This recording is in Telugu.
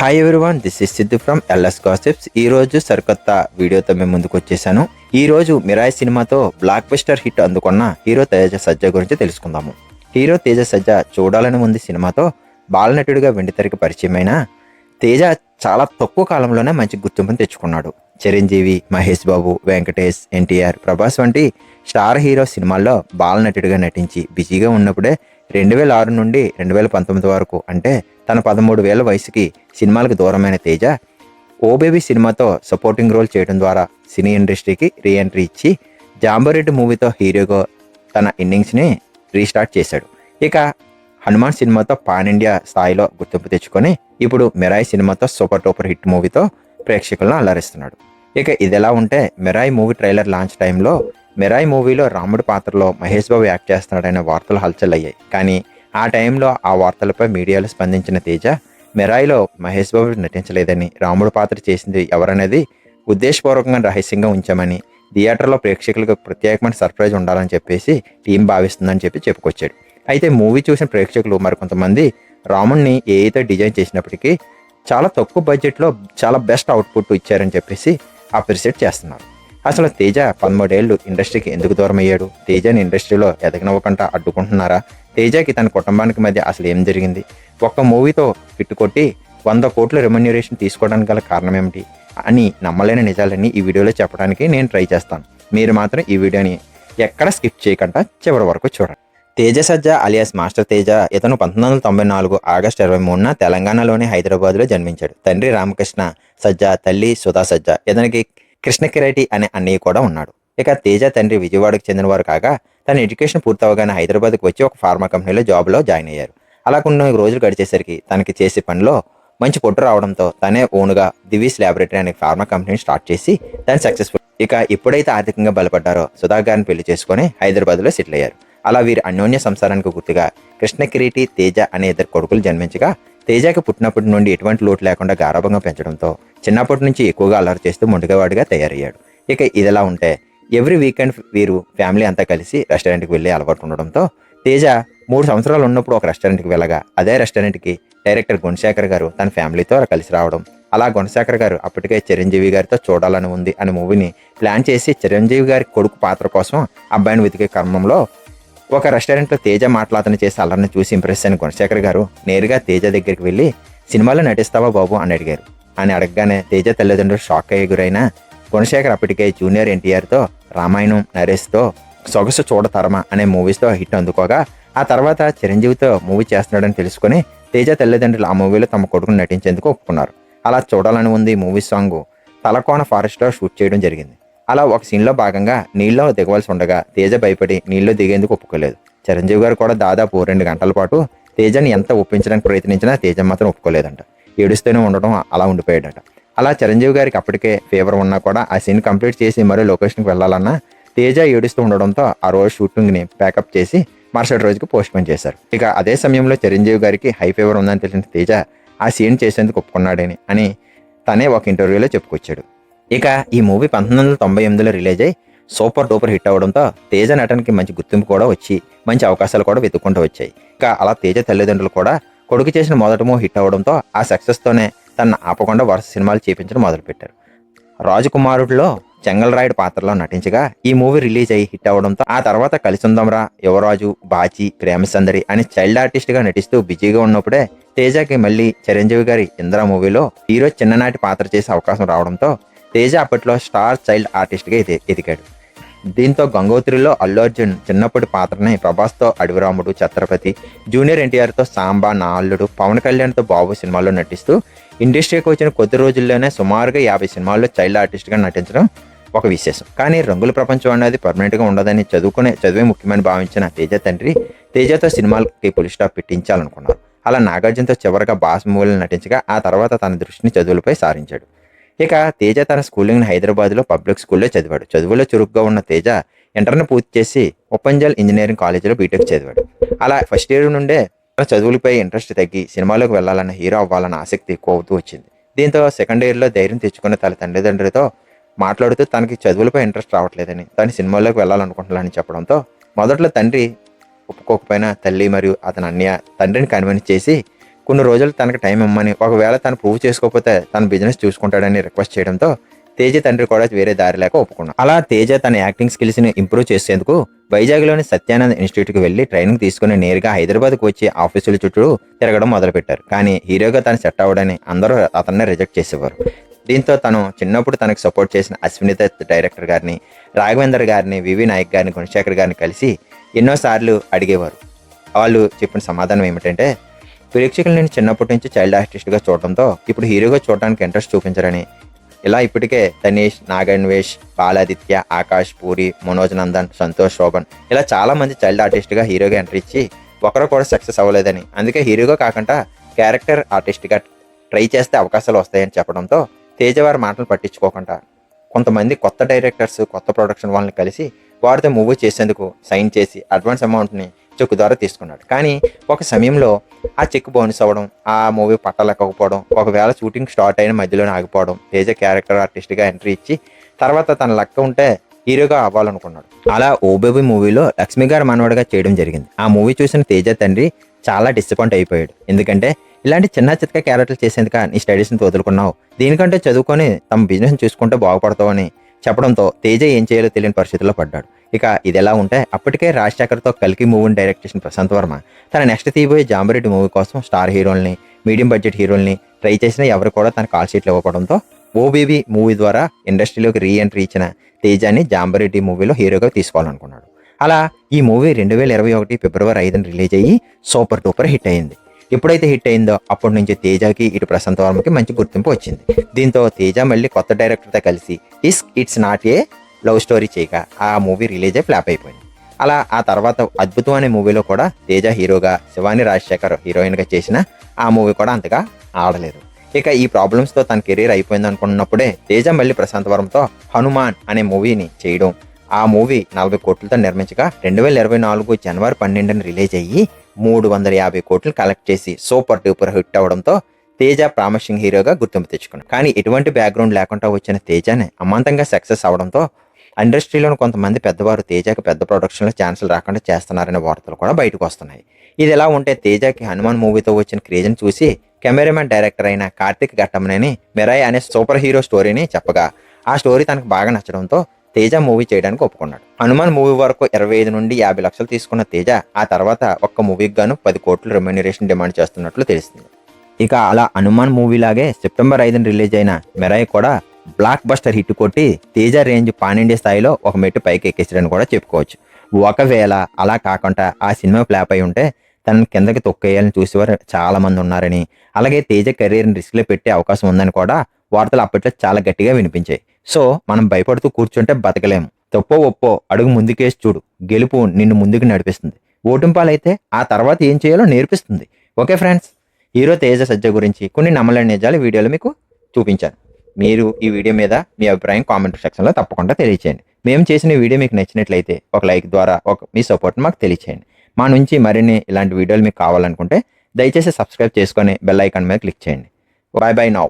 Hi everyone this is Siddhu from LS gossips ఈ రోజు సరికొత్త వీడియోతో మేము ముందుకు వచ్చేసాను. ఈ రోజు మిరాయ్ సినిమాతో బ్లాక్ బస్టర్ హిట్ అందుకున్న హీరో తేజ సజ్జ గురించి తెలుసుకుందాము. హీరో తేజ సజ్జ చూడాలని ఉంది సినిమాతో బాలనటుడిగా వెండితెరకి పరిచయమైన తేజ చాలా తక్కువ కాలంలోనే మంచి గుర్తింపును తెచ్చుకున్నాడు. చిరంజీవి మహేష్ బాబు వెంకటేష్ ఎన్టీఆర్ ప్రభాస్ వంటి స్టార్ హీరో సినిమాల్లో బాలనటుడిగా నటించి బిజీగా ఉన్నప్పుడే రెండు వేల ఆరు నుండి రెండు వేల పంతొమ్మిది వరకు అంటే తన పదమూడు వేల వయసుకి సినిమాలకు దూరమైన తేజ ఓబేబీ సినిమాతో సపోర్టింగ్ రోల్ చేయడం ద్వారా సినీ ఇండస్ట్రీకి రీఎంట్రీ ఇచ్చి జాంబరెడ్డి మూవీతో హీరోగా తన ఇన్నింగ్స్ని రీస్టార్ట్ చేశాడు. ఇక హనుమాన్ సినిమాతో పాన్ ఇండియా స్థాయిలో గుర్తింపు తెచ్చుకొని ఇప్పుడు మిరాయి సినిమాతో సూపర్ టూపర్ హిట్ మూవీతో ప్రేక్షకులను అలరిస్తున్నాడు. ఇక ఇదిలా ఉంటే మిరాయి మూవీ ట్రైలర్ లాంచ్ టైంలో మిరాయి మూవీలో రాముడి పాత్రలో మహేష్ బాబు యాక్ట్ చేస్తున్నాడనే వార్తలు హల్చల్ అయ్యాయి. కానీ ఆ టైంలో ఆ వార్తలపై మీడియాలో స్పందించిన తేజ మిరాయిలో మహేష్ బాబు నటించలేదని రాముడు పాత్ర చేసింది ఎవరనేది ఉద్దేశపూర్వకంగా రహస్యంగా ఉంచామని థియేటర్లో ప్రేక్షకులకు ప్రత్యేకమైన సర్ప్రైజ్ ఉండాలని చెప్పేసి టీం భావిస్తుందని చెప్పి చెప్పుకొచ్చాడు. అయితే మూవీ చూసిన ప్రేక్షకులు మరికొంతమంది రాముణ్ణి ఏ డిజైన్ చేసినప్పటికీ చాలా తక్కువ బడ్జెట్లో చాలా బెస్ట్ అవుట్పుట్ ఇచ్చారని చెప్పేసి అప్రిషియేట్ చేస్తున్నారు. అసలు తేజ పదమూడేళ్ళు ఇండస్ట్రీకి ఎందుకు దూరం అయ్యాడు తేజని ఇండస్ట్రీలో ఎదగనవ్వకుండా అడ్డుకుంటున్నారా? తేజకి తన కుటుంబానికి మధ్య అసలు ఏం జరిగింది? ఒక్క మూవీతో హిట్ కొట్టి వంద కోట్ల రెమ్యూనరేషన్ తీసుకోవడానికి గల కారణం ఏమిటి అని నమ్మలేని నిజాలన్నీ ఈ వీడియోలో చెప్పడానికి నేను ట్రై చేస్తాను. మీరు మాత్రం ఈ వీడియోని ఎక్కడ స్కిప్ చేయకుండా చివరి వరకు చూడండి. తేజ సజ్జ అలియాస్ మాస్టర్ తేజ ఇతను పంతొమ్మిది వందల తొంభై నాలుగు ఆగస్టు ఇరవై మూడున తెలంగాణలోని హైదరాబాద్లో జన్మించాడు. తండ్రి రామకృష్ణ సజ్జ తల్లి సుధా సజ్జ ఇతనికి కృష్ణ కిరైటి అనే అన్నయ్య కూడా ఉన్నాడు. ఇక తేజ తండ్రి విజయవాడకు చెందినవారు కాగా తన ఎడ్యుకేషన్ పూర్తవగానే హైదరాబాద్కి వచ్చి ఒక ఫార్మా కంపెనీలో జాబ్లో జాయిన్ అయ్యారు. అలా కొన్ని రోజులు గడిచేసరికి తనకి చేసే పనిలో మంచి పొట్టు రావడంతో తనే ఓన్గా దివీస్ ల్యాబొరేటరీ అనే ఫార్మా కంపెనీని స్టార్ట్ చేసి దాన్ని సక్సెస్ఫుల్ ఇక ఎప్పుడైతే ఆర్థికంగా బలపడ్డారో సుధాకర్ గారిని పెళ్ళి చేసుకొని హైదరాబాద్లో సెటిల్ అయ్యారు. అలా వీరి అన్యోన్య సంసారానికి గుర్తుగా కృష్ణ కిరీటి తేజ అనే ఇద్దరు కొడుకులు జన్మించగా తేజకి పుట్టినప్పటి నుండి ఎటువంటి లోటు లేకుండా గారాభంగా పెంచడంతో చిన్నప్పటి నుంచి ఎక్కువగా అల్లరి చేస్తూ మొండిగవాడిగా తయారయ్యాడు. ఇక ఇదిలా ఉంటే ఎవ్రీ వీకెండ్ వీరు ఫ్యామిలీ అంతా కలిసి రెస్టారెంట్కి వెళ్ళి అలవాటు ఉండడంతో తేజ మూడు సంవత్సరాలు ఉన్నప్పుడు ఒక రెస్టారెంట్కి వెళ్ళగా అదే రెస్టారెంట్కి డైరెక్టర్ గుణశేఖర్ గారు తన ఫ్యామిలీతో కలిసి రావడం. అలా గుణశేఖర్ గారు అప్పటికే చిరంజీవి గారితో చూడాలని ఉంది అనే మూవీని ప్లాన్ చేసి చిరంజీవి గారి కొడుకు పాత్ర కోసం అబ్బాయిని వెతికే క్రమంలో ఒక రెస్టారెంట్లో తేజ మాట్లాతన చేసి అల్లరిని చూసి ఇంప్రెస్ అయిన గుణశేఖర్ గారు నేరుగా తేజ దగ్గరికి వెళ్ళి సినిమాలో నటిస్తావా బాబు? అని అడిగారు. అని అడగగానే తేజ తల్లిదండ్రులు షాక్ అయ్యే గురైన గుణశేఖర్ అప్పటికే జూనియర్ ఎన్టీఆర్తో రామాయణం నరేష్తో సొగసు చూడతరమా అనే మూవీస్తో హిట్ అందుకోగా ఆ తర్వాత చిరంజీవితో మూవీ చేస్తున్నాడని తెలుసుకుని తేజ తల్లిదండ్రులు ఆ మూవీలో తమ కొడుకును నటించేందుకు ఒప్పుకున్నారు. అలా చూడాలని ఉంది మూవీ సాంగ్. తలకోన ఫారెస్ట్లో షూట్ చేయడం జరిగింది. అలా ఒక సీన్లో భాగంగా నీళ్ళలో దిగవలసి ఉండగా తేజ భయపడి నీళ్ళలో దిగేందుకు ఒప్పుకోలేదు. చిరంజీవి గారు కూడా దాదాపు రెండు గంటల పాటు తేజని ఎంత ఒప్పించడానికి ప్రయత్నించినా తేజ మాత్రం ఒప్పుకోలేదంట. ఏడుస్తూనే ఉండడం అలా ఉండిపోయాడట. అలా చిరంజీవి గారికి అప్పటికే ఫీవర్ ఉన్నా కూడా ఆ సీన్ కంప్లీట్ చేసి మరో లొకేషన్కి వెళ్ళాలన్నా తేజ ఏడుస్తూ ఉండడంతో ఆ రోజు షూటింగ్ని ప్యాకప్ చేసి మరుసటి రోజుకి పోస్ట్ పోన్ చేశారు. ఇక అదే సమయంలో చిరంజీవి గారికి హై ఫీవర్ ఉందని తెలిసిన తేజ ఆ సీన్ చేసేందుకు ఒప్పుకున్నాడని అని తనే ఒక ఇంటర్వ్యూలో చెప్పుకొచ్చాడు. ఇక ఈ మూవీ పంతొమ్మిది వందల తొంభై ఎనిమిదిలో రిలీజ్ అయ్యి సూపర్ డూపర్ హిట్ అవడంతో తేజ నటనకి మంచి గుర్తింపు కూడా వచ్చి మంచి అవకాశాలు కూడా వెతుక్కుంటూ వచ్చాయి. ఇక అలా తేజ తల్లిదండ్రులు కూడా కొడుకు చేసిన మొదటమో మూవీ హిట్ అవడంతో ఆ సక్సెస్తోనే తన ఆపకుండా వరుస సినిమాలు చేపించడం మొదలుపెట్టారు. రాజకుమారుడిలో చెంగల్ రాయుడు పాత్రలో నటించగా ఈ మూవీ రిలీజ్ అయ్యి హిట్ అవడంతో ఆ తర్వాత కలిసుందంరా యువరాజు బాచి ప్రేమసందరి అని చైల్డ్ ఆర్టిస్ట్గా నటిస్తూ బిజీగా ఉన్నప్పుడే తేజకి మళ్ళీ చిరంజీవి గారి ఇంద్ర మూవీలో హీరో చిన్ననాటి పాత్ర చేసే అవకాశం రావడంతో తేజ అప్పట్లో స్టార్ చైల్డ్ ఆర్టిస్ట్గా ఎది ఎదిగాడు. దీంతో గంగోత్రిలో అల్లు అర్జున్ చిన్నప్పటి పాత్రని ప్రభాస్తో అడవిరాముడు ఛత్రపతి జూనియర్ ఎన్టీఆర్తో సాంబా నా అల్లుడు పవన్ కళ్యాణ్తో బాబు సినిమాల్లో నటిస్తూ ఇండస్ట్రీకి వచ్చిన కొద్ది రోజుల్లోనే సుమారుగా యాభై సినిమాల్లో చైల్డ్ ఆర్టిస్ట్గా నటించడం ఒక విశేషం. కానీ రంగుల ప్రపంచం అనేది పర్మనెంట్గా ఉండదని చదువుకునే చదివే ముఖ్యమని భావించిన తేజ తండ్రి తేజతో సినిమాలకి పులి స్టాప్ పెట్టించాలనుకున్నారు. అలా నాగార్జునతో చివరిగా బాస్ మూవీలు నటించగా ఆ తర్వాత తన దృష్టిని చదువులపై సారించాడు. ఇక తేజ తన స్కూలింగ్ హైదరాబాద్లో పబ్లిక్ స్కూల్లో చదివాడు. చదువులో చురుగ్గా ఉన్న తేజ ఇంటర్ని పూర్తి చేసి ఉప్పంజల్ ఇంజనీరింగ్ కాలేజీలో బీటెక్ చదివాడు. అలా ఫస్ట్ ఇయర్ నుండే తన చదువులపై ఇంట్రెస్ట్ తగ్గి సినిమాలోకి వెళ్ళాలన్న హీరో అవ్వాలన్న ఆసక్తి ఎక్కువ అవుతూ వచ్చింది. దీంతో సెకండ్ ఇయర్లో ధైర్యం తెచ్చుకున్న తన తల్లిదండ్రులతో మాట్లాడుతూ తనకి చదువులపై ఇంట్రెస్ట్ రావట్లేదని తను సినిమాల్లోకి వెళ్ళాలనుకుంటున్నానని చెప్పడంతో మొదట్లో తండ్రి ఒప్పుకోకపోయినా తల్లి మరియు అతని అన్నయ్య తండ్రిని కన్విన్స్ చేసి కొన్ని రోజులు తనకు టైం ఇమ్మని ఒకవేళ తను ప్రూవ్ చేసుకోకపోతే తన బిజినెస్ చూసుకుంటాడని రిక్వెస్ట్ చేయడంతో తేజ తండ్రి కూడా వేరే దారి లేక ఒప్పుకున్నాడు అలా తేజ తన యాక్టింగ్ స్కిల్స్ని ఇంప్రూవ్ చేసేందుకు వైజాగ్లోని సత్యానంద్ ఇన్స్టిట్యూట్కి వెళ్ళి ట్రైనింగ్ తీసుకుని నేరుగా హైదరాబాద్కు వచ్చి ఆఫీసుల చుట్టూ తిరగడం మొదలుపెట్టారు. కానీ హీరోగా తను సెట్ అవ్వడని అందరూ అతన్ని రిజెక్ట్ చేసేవారు. దీంతో తను చిన్నప్పుడు తనకు సపోర్ట్ చేసిన అశ్వినిత డైరెక్టర్ గారిని రాఘవేందర్ గారిని వివి నాయక్ గారిని గుణశేఖర్ గారిని కలిసి ఎన్నోసార్లు అడిగేవారు. వాళ్ళు చెప్పిన సమాధానం ఏమిటంటే ప్రేక్షకులు నేను చిన్నప్పటి నుంచి చైల్డ్ ఆర్టిస్ట్గా చూడటంతో ఇప్పుడు హీరోగా చూడడానికి ఇంట్రెస్ట్ చూపించరని ఇలా ఇప్పటికే తనీష్ నాగన్వేష్ బాలాదిత్య ఆకాష్ పూరి మనోజ్ నందన్ సంతోష్ శోభన్ ఇలా చాలా మంది చైల్డ్ ఆర్టిస్ట్గా హీరోగా ఎంట్రీ ఇచ్చి ఒకరు కూడా సక్సెస్ అవ్వలేదని. అందుకే హీరోగా కాకుండా క్యారెక్టర్ ఆర్టిస్ట్గా ట్రై చేస్తే అవకాశాలు వస్తాయని చెప్పడంతో తేజవారి మాటలు పట్టించుకోకుండా కొంతమంది కొత్త డైరెక్టర్స్ కొత్త ప్రొడక్షన్ వాళ్ళని కలిసి వారితో మూవీ చేసేందుకు సైన్ చేసి అడ్వాన్స్ అమౌంట్ని చెక్కు ద్వారా తీసుకున్నాడు. కానీ ఒక సమయంలో ఆ చెక్ బౌన్స్ అవ్వడం ఆ మూవీ పట్టలేకపోవడం ఒకవేళ షూటింగ్ స్టార్ట్ అయిన మధ్యలోనే ఆగిపోవడం తేజ క్యారెక్టర్ ఆర్టిస్ట్గా ఎంట్రీ ఇచ్చి తర్వాత తన లక్క ఉంటే హీరోగా అవ్వాలనుకున్నాడు. అలా ఓబేబీ మూవీలో లక్ష్మి గారు మనవడిగా చేయడం జరిగింది. ఆ మూవీ చూసిన తేజ తండ్రి చాలా డిసప్పాయింట్ అయిపోయాడు. ఎందుకంటే ఇలాంటి చిన్న చిత్క క్యారెక్టర్లు చేసేందుక నీ స్టడీస్ని వదులుకున్నావు. దీనికంటే చదువుకొని తమ బిజినెస్ చూసుకుంటే బాగుపడతావని చెప్పడంతో తేజ ఏం చేయాలో తెలియని పరిస్థితుల్లో పడ్డాడు. ఇక ఇదిలా ఉంటే అప్పటికే రాజశేఖర్తో కలికి మూవీని డైరెక్ట్ చేసిన ప్రశాంత్ వర్మ తన నెక్స్ట్ తీయబోయే జాంబరెడ్డి మూవీ కోసం స్టార్ హీరోల్ని మీడియం బడ్జెట్ హీరోల్ని ట్రై చేసినా ఎవరు కూడా తన కాల్ షీట్లు ఇవ్వకపోవడంతో ఓబీబీ మూవీ ద్వారా ఇండస్ట్రీలోకి రీ ఎంట్రీ ఇచ్చిన తేజాని జాంబరెడ్డి మూవీలో హీరోగా తీసుకోవాలనుకున్నాడు. అలా ఈ మూవీ రెండు వేల ఇరవై ఒకటి ఫిబ్రవరి ఐదున రిలీజ్ అయ్యి సూపర్ డూపర్ హిట్ అయింది. ఎప్పుడైతే హిట్ అయిందో అప్పటి నుంచి తేజకి ఇటు ప్రశాంత్ వర్మకి మంచి గుర్తింపు వచ్చింది. దీంతో తేజ మళ్ళీ కొత్త డైరెక్టర్తో కలిసి Ishq it's not a love story చేయగా ఆ మూవీ రిలీజ్ అయి ఫ్లాప్ అయిపోయింది. అలా ఆ తర్వాత అద్భుతం అనే మూవీలో కూడా తేజ హీరోగా శివాని రాజశేఖర్ హీరోయిన్గా చేసిన ఆ మూవీ కూడా అంతగా ఆడలేదు. ఇక ఈ ప్రాబ్లమ్స్తో తన కెరీర్ అయిపోయింది అనుకున్నప్పుడే తేజ మళ్ళీ ప్రశాంత్ వరంతో హనుమాన్ అనే మూవీని చేయడం ఆ మూవీ నలభై కోట్లతో నిర్మించగా రెండు వేల ఇరవై నాలుగు జనవరి పన్నెండున రిలీజ్ అయ్యి మూడు వందల యాభై కోట్లు కలెక్ట్ చేసి సూపర్ డూపర్ హిట్ అవడంతో తేజ ప్రామిసింగ్ హీరోగా గుర్తింపు తెచ్చుకున్నాడు. కానీ ఎటువంటి బ్యాక్గ్రౌండ్ లేకుండా వచ్చిన తేజనే అమాంతంగా సక్సెస్ అవడంతో ఇండస్ట్రీలోని కొంతమంది పెద్దవారు తేజకి పెద్ద ప్రొడక్షన్లో ఛాన్సులు రాకుండా చేస్తున్నారనే వార్తలు కూడా బయటకు వస్తున్నాయి. ఇది ఎలా ఉంటే తేజకి హనుమాన్ మూవీతో వచ్చిన క్రేజ్ని చూసి కెమెరామెన్ డైరెక్టర్ అయిన కార్తిక్ ఘట్టమనేని మిరాయ్ అనే సూపర్ హీరో స్టోరీని చెప్పగా ఆ స్టోరీ తనకు బాగా నచ్చడంతో తేజ మూవీ చేయడానికి ఒప్పుకున్నాడు. హనుమాన్ మూవీ వరకు ఇరవై ఐదు నుండి యాభై లక్షలు తీసుకున్న తేజ ఆ తర్వాత ఒక్క మూవీకి గాను పది కోట్లు రెమ్యూనరేషన్ డిమాండ్ చేస్తున్నట్లు తెలిసింది ఇక అలా హనుమాన్ మూవీ లాగే సెప్టెంబర్ ఐదున రిలీజ్ అయిన మెరాయ్ కూడా బ్లాక్ బస్టర్ హిట్ కొట్టి తేజ రేంజ్ పానిండియా స్థాయిలో ఒక మెట్టు పైకి ఎక్కించడని కూడా చెప్పుకోవచ్చు. ఒకవేళ అలా కాకుండా ఆ సినిమా ఫ్లాప్ అయి ఉంటే తనని కిందకి తొక్కేయాలని చూసేవారు చాలా మంది ఉన్నారని అలాగే తేజ కెరీర్ని రిస్క్లో పెట్టే అవకాశం ఉందని కూడా వార్తలు అప్పట్లో చాలా గట్టిగా వినిపించాయి. సో మనం భయపడుతూ కూర్చుంటే బతకలేము. తప్పో ఒప్పో అడుగు ముందుకేసి చూడు. గెలుపు నిన్ను ముందుకు నడిపిస్తుంది. ఓటింపాలైతే ఆ తర్వాత ఏం చేయాలో నేర్పిస్తుంది. Okay friends? Hero Teja Sajja గురించి కొన్ని నమ్మలేని నిజాలు వీడియోలో మీకు చూపించాను. మీరు ఈ వీడియో మీద మీ అభిప్రాయం కామెంట్ సెక్షన్లో తప్పకుండా తెలియచేయండి. మేము చేసిన వీడియో మీకు నచ్చినట్లయితే ఒక లైక్ ద్వారా ఒక మీ సపోర్ట్ మాకు తెలియచేయండి. మా నుంచి మరిన్ని ఇలాంటి వీడియోలు మీకు కావాలనుకుంటే దయచేసి సబ్స్క్రైబ్ చేసుకొని బెల్ ఐకాన్ మీద క్లిక్ చేయండి. Bye bye now.